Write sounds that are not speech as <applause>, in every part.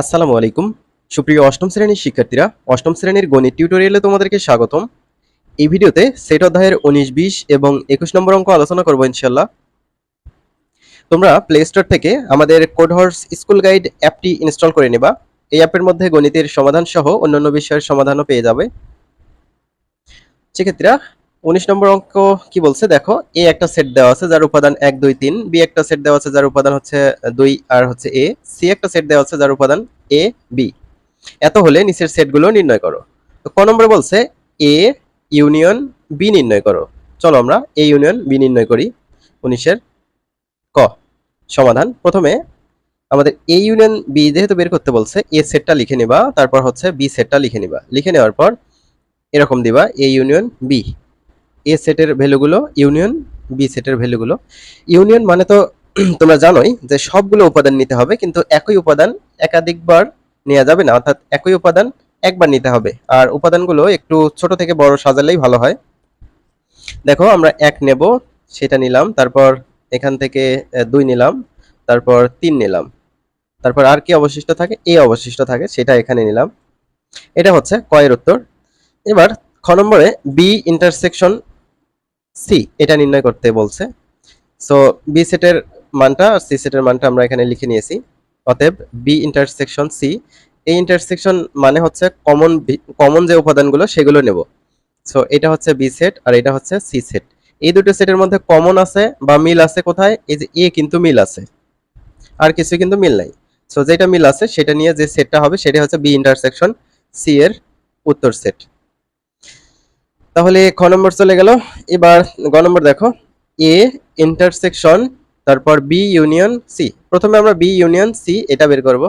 আসসালামু আলাইকুম। সুপ্রিয় অষ্টম শ্রেণির শিক্ষার্থীরা, অষ্টম শ্রেণির গণিত টিউটোরিয়ালে তোমাদেরকে স্বাগতম। এই ভিডিওতে সেট অধ্যায়ের উনিশ, বিশ এবং একুশ নম্বর অঙ্ক আলোচনা করব ইনশাল্লাহ তোমরা প্লে স্টোর থেকে আমাদের কোডহর্স স্কুল গাইড অ্যাপটি ইনস্টল করে নেবা। এই অ্যাপের মধ্যে গণিতের সমাধান সহ অন্যান্য বিষয়ের সমাধানও পেয়ে যাবে। সেক্ষেত্রে উনিশ নম্বর অঙ্ক কি বলছে? দেখো এ একটা সেট দেওয়া আছে যার উপাদান এক, দুই, তিন। বি একটা সেট দেওয়া আছে যার উপাদান হচ্ছে দুই আর হচ্ছে এ সি একটা সেট দেওয়া আছে যার উপাদান এ বি এত হলে নিচের সেটগুলো নির্ণয় করো। তো ক নম্বরে বলছে এ ইউনিয়ন বি নির্ণয় করো। চলো আমরা এ ইউনিয়ন বি নির্ণয় করি উনিশের ক। সমাধান। প্রথমে আমাদের এ ইউনিয়ন বি যেহেতু বের করতে বলছে এ সেটটা লিখে নিবা, তারপর হচ্ছে বি সেটটা লিখে নিবা। লিখে নেওয়ার পর এরকম দিবা এ ইউনিয়ন বি এ সেটের ভ্যালুগুলো ইউনিয়ন বি সেটের ভ্যালুগুলো ইউনিয়ন মানে তো, <clears throat> তোমরা জানোই যে সবগুলো উপাদান নিতে হবে, কিন্তু একই উপাদান একাধিকবার নেওয়া যাবে না, অর্থাৎ একই উপাদান একবার নিতে হবে। আর উপাদানগুলো একটু ছোট থেকে বড় সাজালেই ভালো হয়। দেখো, আমরা এক নেব, সেটা নিলাম, তারপর এখান থেকে দুই নিলাম, তারপর তিন নিলাম। তারপর আর কি অবশিষ্ট থাকে? এ অবশিষ্ট থাকে, সেটা এখানে নিলাম। এটা হচ্ছে কয়ের উত্তর। এবার খ নম্বরে বি ইন্টারসেকশন সি এটা নির্ণয় করতে বলছে। সো বি সেটের মানটা আর সি সেটের মানটা আমরা এখানে লিখে নিয়েছি। অতএব বি ইন্টারসেকশন সি এই ইন্টারসেকশন মানে হচ্ছে কমন কমন যে উপাদানগুলো সেগুলো নেব। সো এটা হচ্ছে বি সেট আর এটা হচ্ছে সি সেট এই দুটো সেটের মধ্যে কমন আছে বা মিল আছে কোথায়? এই যে এ কিন্তু মিল আছে। আর কিছু কিন্তু মিল নাই। সো যেটা মিল আছে সেটা নিয়ে যে সেটটা হবে সেটা হচ্ছে বি ইন্টারসেকশন সি এর উত্তর সেট তাহলে খ নম্বর চলে গেল। এবার গ নম্বর দেখো। এ ইন্টারসেকশন তারপর বি ইউনিয়ন সি প্রথমে আমরা বি ইউনিয়ন সি এটা বের করব।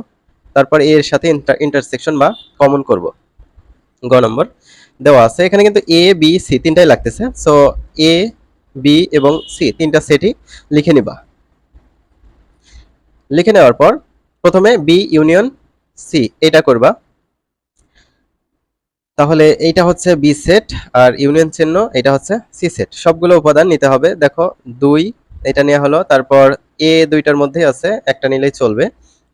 তারপর এর সাথে ইন্টারসেকশন বা কমন করব। গ নম্বর দেওয়া আছে। এখানে কিন্তু এ বি সি তিনটাই লাগতেছে। সো এ বি এবং সি তিনটা সেটই লিখে নিবা। লিখে নেওয়ার পর প্রথমে বি ইউনিয়ন সি এটা করবা। তাহলে এইটা হচ্ছে বি সেট আর ইউনিয়ন চিহ্ন এটা হচ্ছে সি সেট সবগুলো উপাদান নিতে হবে। দেখো, দুই, এটা নেওয়া হলো। তারপর এ দুইটার মধ্যে আছে, একটা নিলেই চলবে।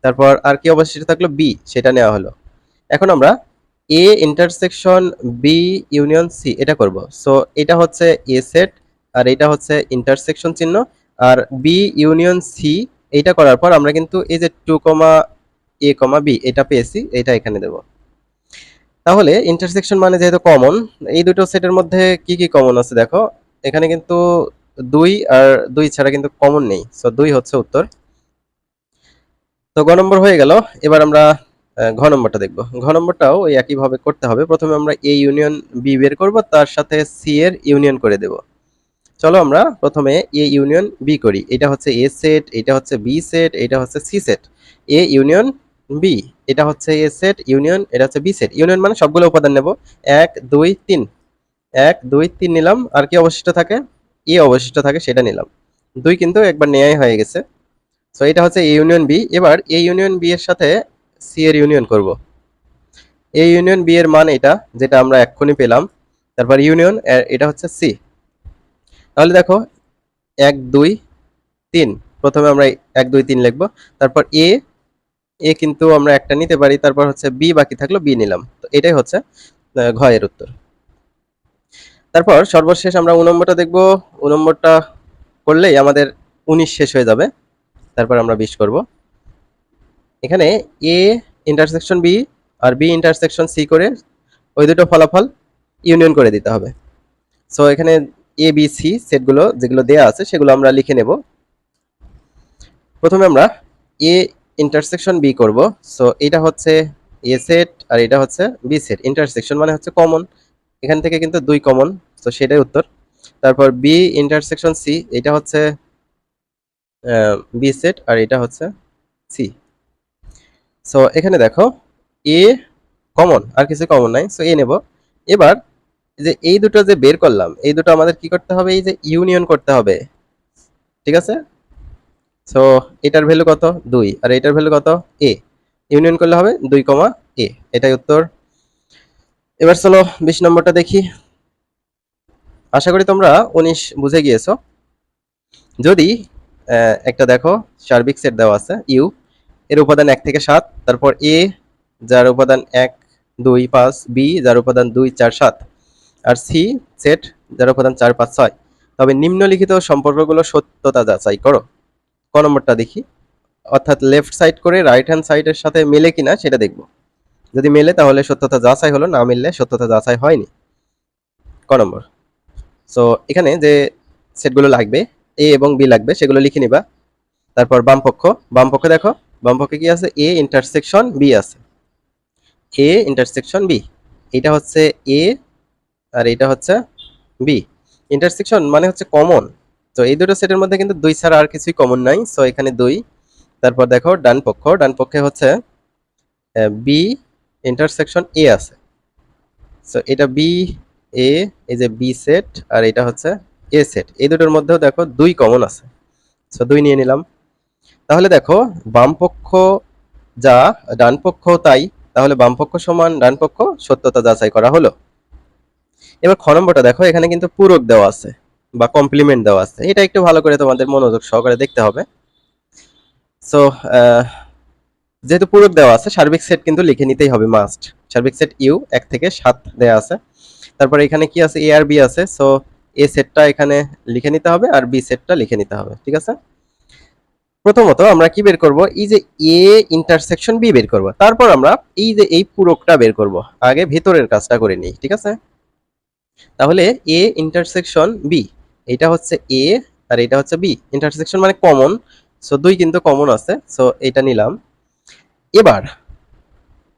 তারপর আর কি অবশিষ্ট থাকল? বি সেটা নেওয়া হলো। এখন আমরা A intersection B union C এটা করব। সো এটা হচ্ছে এ সেট আর এটা হচ্ছে ইন্টারসেকশন চিহ্ন। আর বি ইউনিয়ন সি এইটা করার পর আমরা কিন্তু এই যে টু কমা এ কমা বি এটা পেয়েছি, এটা এখানে দেবো। তাহলে ইন্টারসেকশন মানে যেহেতু কমন এই দুটো সেটের মধ্যে কি কি কমন আছে দেখো? এখানে কিন্তু দুই আর দুই ছাড়া কিন্তু কমন নেই। সো দুই হচ্ছে উত্তর। তো গ নম্বর হয়ে গেল। এবার আমরা ঘ নম্বরটা দেখব। ঘ নম্বরটাও ওই একইভাবে করতে হবে। প্রথমে আমরা এ ইউনিয়ন বি বের করব, তার সাথে সি এর ইউনিয়ন করে দেব। চলো আমরা প্রথমে এ ইউনিয়ন বি করি। এটা হচ্ছে এ সেট এটা হচ্ছে বি সেট এটা হচ্ছে C set A union B এটা হচ্ছে এ সেট ইউনিয়ন এটা হচ্ছে বি সেট ইউনিয়ন মানে সবগুলো উপাদান নেব। এক, দুই, তিন। এক, দুই, তিন নিলাম। আর কি অবশিষ্ট থাকে? এ অবশিষ্ট থাকে, সেটা নিলাম। দুই কিন্তু একবার নেয়াই হয়ে গেছে। সো এটা হচ্ছে এ ইউনিয়ন বি এবার এ ইউনিয়ন বি এর সাথে সি এর ইউনিয়ন করব। এ ইউনিয়ন বি এর মান এটা, যেটা আমরা এক্ষুনি পেলাম। তারপর ইউনিয়ন এটা হচ্ছে সি তাহলে দেখো, এক, দুই, তিন। প্রথমে আমরা এক, দুই, তিন লিখব। তারপর এ এ কিন্তু আমরা একটা নিতে পারি তারপর হচ্ছে বি বাকি থাকল বি নিলাম। তো এটাই হচ্ছে আহ, ঘ এর উত্তর। তারপর সর্বশেষ আমরা নম্বরটা দেখব। নম্বরটা করলেই আমাদের উনিশ শেষ হয়ে যাবে। তারপর আমরা বিশ করব। এখানে এ ইন্টারসেকশন বি আর বি ইন্টারসেকশন সি করে ওই দুটো ফলাফল ইউনিয়ন করে দিতে হবে। সো এখানে এ বি সি সেটগুলো যেগুলো দেয়া আছে সেগুলো আমরা লিখে নেব। প্রথমে আমরা এ ইন্টারসেকশন বি করব। সো এটা হচ্ছে এ সেট আর এটা হচ্ছে বি সেট ইন্টারসেকশন মানে হচ্ছে কমন এখান থেকে কিন্তু দুই কমন তো সেটাই উত্তর। তারপর বি ইন্টারসেকশন সি এটা হচ্ছে বি সেট আর এটা হচ্ছে সি সো এখানে দেখো এ কমন আর কিছু কমন নাই। সো এ নেব। এবার, যে এই দুটো যে বের করলাম, এই দুটো আমাদের কি করতে হবে? এই যে ইউনিয়ন করতে হবে। ঠিক আছে? সো এটার ভ্যালু কত? দুই। আর এটার ভ্যালু কত? এ ইউনিয়ন করলে হবে দুই কমা এ এটাই উত্তর। এবার চলো বিশ নম্বরটা দেখি। আশা করি তোমরা উনিশ বুঝে গিয়েছো। যদি একটা দেখো, সার্বিক সেট দেওয়া আছে ইউ এর উপাদান এক থেকে সাত, তারপর এ যার উপাদান এক, দুই, পাঁচ বি যার উপাদান দুই, চার, সাত। আর সি সেট যার উপাদান চার, পাঁচ, ছয়। তবে নিম্নলিখিত সম্পর্কগুলো সত্যতা যাচাই করো। ক নম্বরটা দেখি। অর্থাৎ লেফট সাইড করে রাইট হ্যান্ড সাইডের সাথে মেলে কিনা সেটা দেখব। যদি মেলে তাহলে সত্যতা যাচাই হলো, না মিললে সত্যতা যাচাই হয়নি। ক নম্বর। সো এখানে যে সেটগুলো লাগবে এ এবং বি লাগবে, সেগুলো লিখে নিবা। তারপর বাম পক্ষ। বাম পক্ষে দেখো, বাম পক্ষে কি আছে? এ ইন্টারসেকশন বি আছে। এ ইন্টারসেকশন বি এটা হচ্ছে এ আর এটা হচ্ছে বি ইন্টারসেকশন মানে হচ্ছে কমন তো এই দুটো সেটের মধ্যে কিন্তু দুই ছাড়া আর কিছুই কমন নাই। সো এখানে দুই। তারপর দেখো, ডান পক্ষ। ডান পক্ষে হচ্ছে বি ইন্টারসেকশন এ আছে। সো এটা বি এ এই যে বি সেট আর এটা হচ্ছে এ সেট এই দুটোর মধ্যেও দেখো দুই কমন আছে। সো দুই নিয়ে নিলাম। তাহলে দেখো, বাম পক্ষ যা, ডান পক্ষ তাই। তাহলে বাম পক্ষ সমান, ডান পক্ষ সত্যতা যাচাই করা হলো। এবার খ নম্বরটা দেখো, এখানে কিন্তু পূরক দেওয়া আছে। বা কমপ্লিমেন্ট দেওয়া আছে। এটা একটু ভালো করে তোমাদের মনোযোগ সহকারে দেখতে হবে। সো যেহেতু পূরক দেওয়া আছে, সার্বিক সেট কিন্তু লিখে নিতেই হবে মাস্ট সার্বিক সেট ইউ এক থেকে সাত দেওয়া আছে। তারপরে এখানে কি আছে? এ আর বি আছে। সো এ সেটটা এখানে লিখে নিতে হবে আর বি সেটটা লিখে নিতে হবে, ঠিক আছে? প্রথমত আমরা কি বের করব? এই যে এ ইন্টারসেকশন বি বের করব। তারপর আমরা এই যে এই পূরকটা বের করব। আগে ভেতরের কাজটা করে নিই, ঠিক আছে? তাহলে এ ইন্টারসেকশন বি এটা হচ্ছে এ আর এটা হচ্ছে বি ইন্টারসেকশন মানে কমন সো দুই কিন্তু কমন আছে সো এটা নিলাম। এবার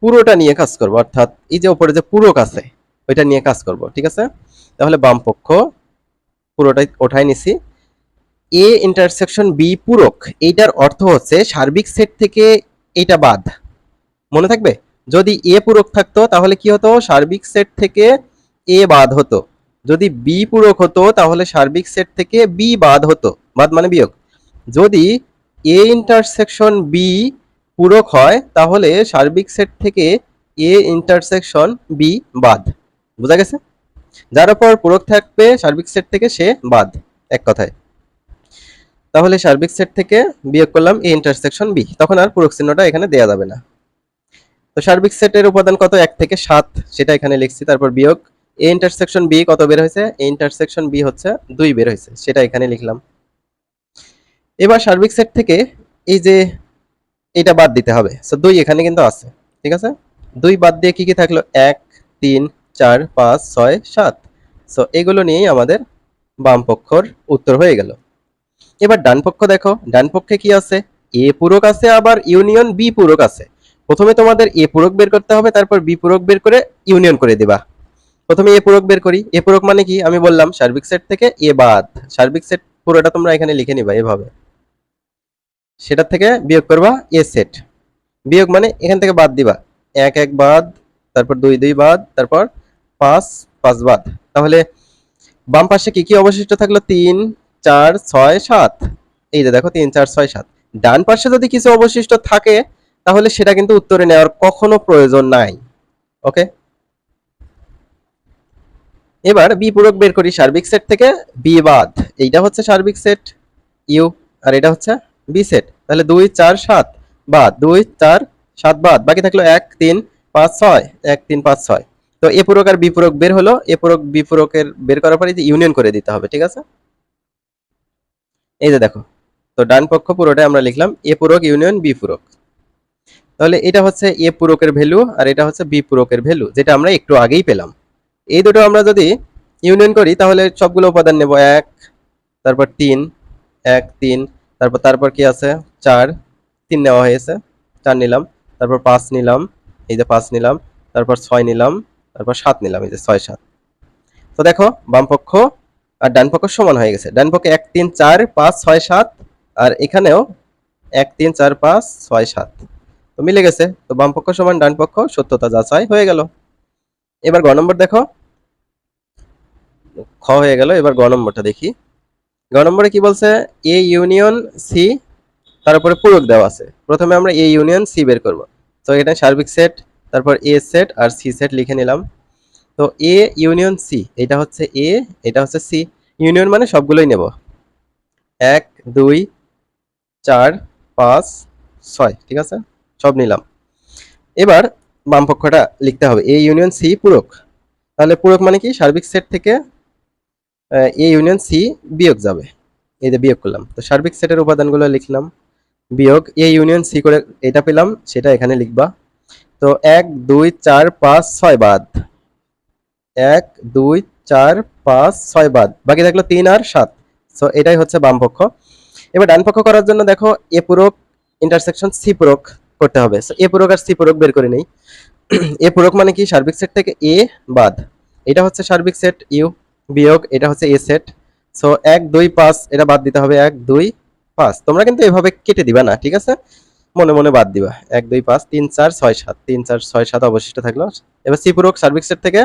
পুরোটা নিয়ে কাজ করব, অর্থাৎ এই যে উপরে যে পূরক আছে, ওইটা নিয়ে কাজ করব, ঠিক আছে? তাহলে বাম পক্ষ, পুরোটাই ওঠাই নিছি। এ ইন্টারসেকশন বি পূরক, এইটার অর্থ হচ্ছে সার্বিক সেট থেকে এইটা বাদ। মনে থাকবে? যদি এ পূরক থাকতো, তাহলে কি হতো? সার্বিক সেট থেকে এ বাদ হতো। যদি বি পূরক হতো, তাহলে সার্বিক সেট থেকে বি বাদ হতো। বাদ মানে বিয়োগ। যদি এ ইন্টারসেকশন বি পূরক হয়, তাহলে সার্বিক সেট থেকে এ ইন্টারসেকশন বি বাদ। বোঝা গেছে? যার উপর পূরক থাকবে, সার্বিক সেট থেকে সে বাদ, এক কথায়। তাহলে সার্বিক সেট থেকে বিয়োগ করলাম এ ইন্টারসেকশন বি তখন আর পূরক চিহ্নটা এখানে দেয়া যাবে না। তো সার্বিক সেটের উপাদান কত? এক থেকে সাত। সেটা এখানে লিখছি, তারপর বিয়োগ। এ ইন্টারসেকশন বি কত বের হয়েছে? এ ইন্টারসেকশন বি হচ্ছে দুই বের হয়েছে, সেটা এখানে লিখলাম। এবার সার্বিক সেট থেকে এই যে এটা বাদ দিতে হবে। সো দুই এখানে কিন্তু আছে, ঠিক আছে? দুই বাদ দিয়ে কি কি থাকল? এক, তিন, চার, পাঁচ, ছয়, সাত। সো এগুলো নিয়েই আমাদের বাম পক্ষর উত্তর হয়ে গেল। এবার ডান পক্ষ দেখো, ডান পক্ষে কি আছে? এ পূরক আছে, আবার ইউনিয়ন বি পূরক আছে। প্রথমে তোমাদের এ পূরক বের করতে হবে, তারপর বি পূরক বের করে ইউনিয়ন করে দিবা। প্রথমে এ পূরক বের করি। এ পূরক মানে কি? আমি বললাম সার্বিক সেট থেকে এ বাদ। সার্বিক সেট পুরোটা তোমরা এখানে লিখে নিবা এভাবে। সেটা থেকে বিয়োগ করবা এ সেট। বিয়োগ মানে এখান থেকে বাদ দিবা। এক এক বাদ, তারপর দুই দুই বাদ, তারপর পাঁচ পাঁচ বাদ। তাহলে বাম পাশে কি কি অবশিষ্ট থাকল? তিন, চার, ছয়, সাত। এই যে দেখো, তিন, চার, ছয়, সাত। ডান পাশে যদি কিছু অবশিষ্ট থাকে, তাহলে সেটা কিন্তু উত্তরে নেওয়ার কখনো প্রয়োজন নাই। ওকে? এবার বি পূরক বের করি সার্বিক সেট থেকে বি বাদ। এইটা হচ্ছে সার্বিক সেট ইউ আর এটা হচ্ছে বি সেট। তাহলে দুই, চার, সাত বাদ। দুই, চার, সাত বাদ। বাকি থাকল এক, তিন, পাঁচ, ছয়। এক, তিন, পাঁচ, ছয়। তো এ পূরক আর বি পূরক বের হলো। এ পূরক বি পূরকের বের করার পরে ইউনিয়ন করে দিতে হবে, ঠিক আছে? এই যে দেখো, তো ডান পক্ষ পুরোটাই আমরা লিখলাম এ পূরক ইউনিয়ন বি পূরক। তাহলে এটা হচ্ছে এ পূরকের ভ্যালু আর এটা হচ্ছে বি পূরকের ভ্যালু যেটা আমরা একটু আগেই পেলাম। এই দুটো আমরা যদি ইউনিয়ন করি, তাহলে সবগুলো উপাদান নেব এক, তারপর তিন, এক, তিন, তারপর তারপর কি আছে? চার, তিন নেওয়া হয়েছে, চার নিলাম, তারপর পাঁচ নিলাম, এই যে পাঁচ নিলাম, তারপর ছয় নিলাম, তারপর সাত নিলাম, এই যে ছয়, সাত। তো দেখো বামপক্ষ আর ডান পক্ষ সমান হয়ে গেছে। ডান পক্ষে এক, তিন, চার, পাঁচ, ছয়, সাত, আর এখানেও এক, তিন, চার, পাঁচ, ছয়, সাত। তো মিলে গেছে। তো বামপক্ষ সমান, ডান পক্ষ, সত্যতা যাচাই হয়ে গেল। এবার গ নম্বর দেখো। খ হয়ে গেল, এবার গ নম্বরটা দেখি। গ নম্বরে কি বলছে? এ ইউনিয়ন সি তার উপরে পূরক দেওয়া আছে। প্রথমে আমরা এ ইউনিয়ন সি বের করব। তো এটা সার্বিক সেট তারপর এ সেট আর সি সেট লিখে নিলাম। তো এ ইউনিয়ন সি এটা হচ্ছে এ এটা হচ্ছে সি ইউনিয়ন মানে সবগুলোই নেব। এক, দুই, চার, পাঁচ, ছয়, ঠিক আছে? সব নিলাম। এবার বামপক্ষটা লিখতে হবে। এ ইউনিয়ন সি পূরক তাহলে পূরক মানে কি? সার্বিক সেট থেকে এ ইউনিয়ন সি বিয়োগ যাবে। এই যে বিয়োগ করলাম। তো সার্বিক সেটের উপাদানগুলো লিখলাম। বিয়োগ এ ইউনিয়ন সি করে এটা পেলাম, সেটা এখানে লিখবা। তো এক, দুই, চার, পাঁচ, ছয় বাদ। এক, দুই, চার, পাঁচ, ছয় বাদ। বাকি থাকল তিন আর সাত। সো এটাই হচ্ছে বাম পক্ষ। এবার ডান পক্ষ করার জন্য দেখো এ পূরক ইন্টারসেকশন সি পূরক করতে হবে। এ পূরক আর সি পূরক বের করে নেই। <clears throat> এ পূরক মানে কি? সার্বিক সেট থেকে এ বাদ। এটা হচ্ছে সার্বিক সেট ইউ বিয়োগ, এটা হচ্ছে এ সেট সো এক, দুই, পাঁচ, এটা বাদ দিতে হবে এক, দুই, পাঁচ। তোমরা কিন্তু এভাবে কেটে দিবা না, ঠিক আছে? মনে মনে বাদ দিবা। এক, দুই, পাঁচ, তিন, চার, ছয়, সাত। তিন, চার, ছয়, সাত অবশিষ্ট থাকল। এবার সি পূরক, সার্বিক সেট থেকে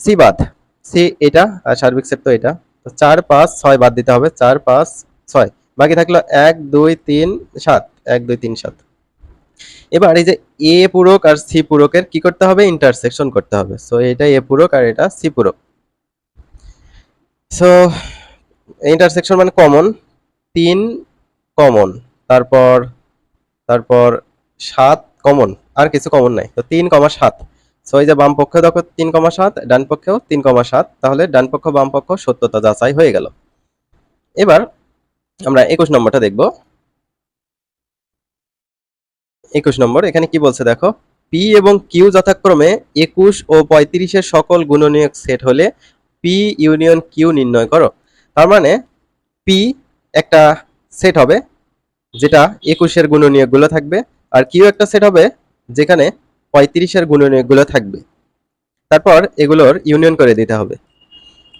সি বাদ। সি এটা আর সার্বিক সেট তো এটা। তো চার, পাঁচ, ছয় বাদ দিতে হবে। চার, পাঁচ, ছয়। বাকি থাকল এক, দুই, তিন, সাত। এক, দুই, তিন, সাত। এবার এই যে এ পূরক আর সি পূরকের কি করতে হবে? ইন্টারসেকশন করতে হবে। সো এটা এ পূরক আর এটা সি পূরক। সো ইন্টারসেকশন মানে কমন তিন কমন তারপর তারপর সাত কমন আর কিছু কমন নাই। তো তিন কমা সাত। সো এই যে বাম পক্ষে দেখো তিন কমা সাত, ডান পক্ষেও তিন কমা সাত, তাহলে ডান পক্ষ, বাম পক্ষ সত্যতা যাচাই হয়ে গেল। এবার আমরা একুশ নম্বরটা দেখব। একুশ নম্বর, এখানে কি বলছে দেখো? পি এবং কিউ যথাক্রমে একুশ ও পঁয়ত্রিশের সকল গুণনীয়ক সেট হলে পি ইউনিয়ন কিউ নির্ণয় করো। তার মানে পি একটা সেট হবে, যেটা একুশের গুণনীয়কগুলো থাকবে, আর কিউ একটা সেট হবে, যেখানে পঁয়ত্রিশের গুণনীয়কগুলো থাকবে। তারপর এগুলোর ইউনিয়ন করে দিতে হবে।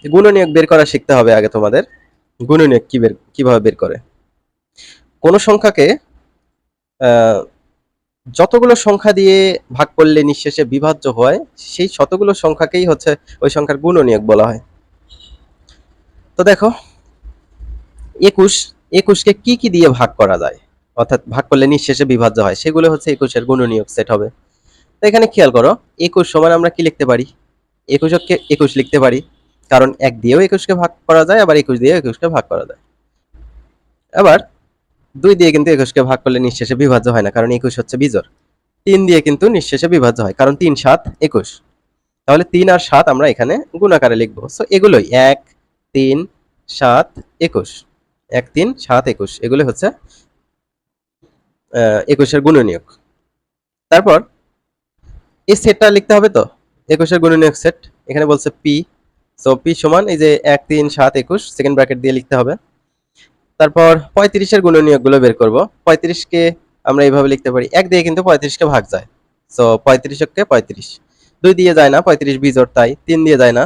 গুণনীয়ক বের করা শিখতে হবে আগে তোমাদের, গুণনীয়ক কি বের কীভাবে বের করে। কোন সংখ্যাকে যতগুলো সংখ্যা দিয়ে ভাগ করলে নিঃশেষে বিভাজ্য হয়, সেই শতগুলো সংখ্যাকেই হচ্ছে ওই সংখ্যার গুণনীয়ক বলা হয়। তো দেখো, একুশ, একুশকে কি কি দিয়ে ভাগ করা যায়? অর্থাৎ ভাগ করলে নিঃশেষে বিভাজ্য হয়, সেগুলো হচ্ছে একুশের গুণনীয়ক সেট হবে। তো এখানে খেয়াল করো, একুশ সমান আমরা কি লিখতে পারি? একুশকে একুশ লিখতে পারি, কারণ এক দিয়েও একুশকে ভাগ করা যায়, আবার একুশ দিয়ে একুশকে ভাগ করা যায়। আবার দুই দিয়ে কিন্তু একুশকে ভাগ করলে নিঃশেষে বিভাজ্য হয় না, কারণ একুশ হচ্ছে বিজোড়। তিন দিয়ে কিন্তু নিঃশেষে বিভাজ্য হয়, কারণ তিন সাত একুশ। তাহলে তিন আর সাত আমরা এখানে গুণাকারে লিখব। সো এগুলোই এক, তিন, সাত, একুশ। এক, তিন, সাত, একুশ, এগুলো হচ্ছে একুশের গুণনীয়ক। তারপর এই সেটটা লিখতে হবে তো? একুশের গুণনীয়ক সেট, এখানে বলছে পি। সো পি সমান এই যে এক, তিন, সাত, একুশ, সেকেন্ড ব্র্যাকেট দিয়ে লিখতে হবে। তারপর পঁয়ত্রিশের গুণনীয়কগুলো বের করব। পঁয়ত্রিশকে আমরা এইভাবে লিখতে পারি। এক দিয়ে কিন্তু পঁয়ত্রিশকে ভাগ যায়। সো পঁয়ত্রিশকে পঁয়ত্রিশ। দুই দিয়ে যায় না, পঁয়ত্রিশ বিজোড় তাই। তিন দিয়ে যায় না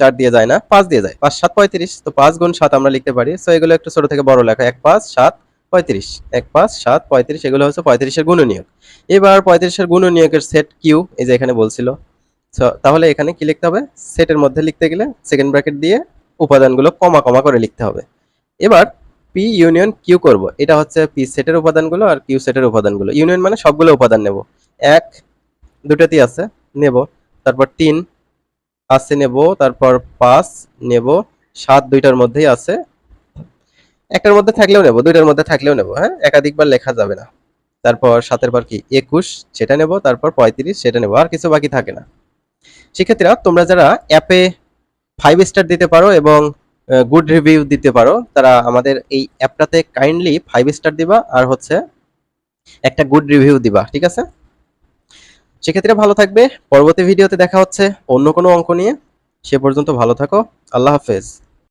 চার দিয়ে যায় না, পাঁচ দিয়ে যায়। পাঁচ, সাত, পঁয়ত্রিশ। তো পাঁচ গুণ সাত আমরা লিখতে পারি। সো এগুলো একটু ছোট থেকে বড় লেখা। এক, পাঁচ, সাত, পঁয়ত্রিশ। এক, পাঁচ, সাত, পঁয়ত্রিশ, এগুলো হচ্ছে পঁয়ত্রিশের গুণনীয়ক। এবার পঁয়ত্রিশের গুণনীয়কের সেট কিউ এই যে এখানে বলছিল। তাহলে এখানে কি লিখতে হবে? সেটের মধ্যে লিখতে গেলে সেকেন্ড ব্র্যাকেট দিয়ে উপাদানগুলো কমা কমা করে লিখতে হবে। এবার পি ইউনিয়ন কিউ করব। এটা হচ্ছে পি সেটের উপাদানগুলো আর কিউ সেটের উপাদানগুলো। ইউনিয়ন মানে সবগুলো উপাদান নেব। এক, দুটাতেই আছে, নেব। তারপর তিন আছে নেব। তারপর পাঁচ নেব। সাত দুইটার মধ্যেই আছে। একটার মধ্যে থাকলেও নেব, দুইটার মধ্যে থাকলেও নেব হ্যাঁ? একাধিকবার লেখা যাবে না। তারপর সাতের পর কি? একুশ, সেটা নেব। তারপর পঁয়ত্রিশ, সেটা নেব। আর কিছু বাকি থাকে না। শিক্ষার্থীরা তোমরা যারা অ্যাপে ফাইভ স্টার দিতে পারো এবং গুড রিভিউ দিতে পারো। তারা আমাদের এই অ্যাপটাতে কাইন্ডলি ফাইভ স্টার দিবা আর হচ্ছে একটা গুড রিভিউ দিবা, ঠিক আছে? সেক্ষেত্রে ভালো থাকবে। পরবর্তী ভিডিওতে দেখা হচ্ছে। অন্য কোনো অঙ্ক নিয়ে। সে পর্যন্ত ভালো থাকো। আল্লাহ হাফেজ।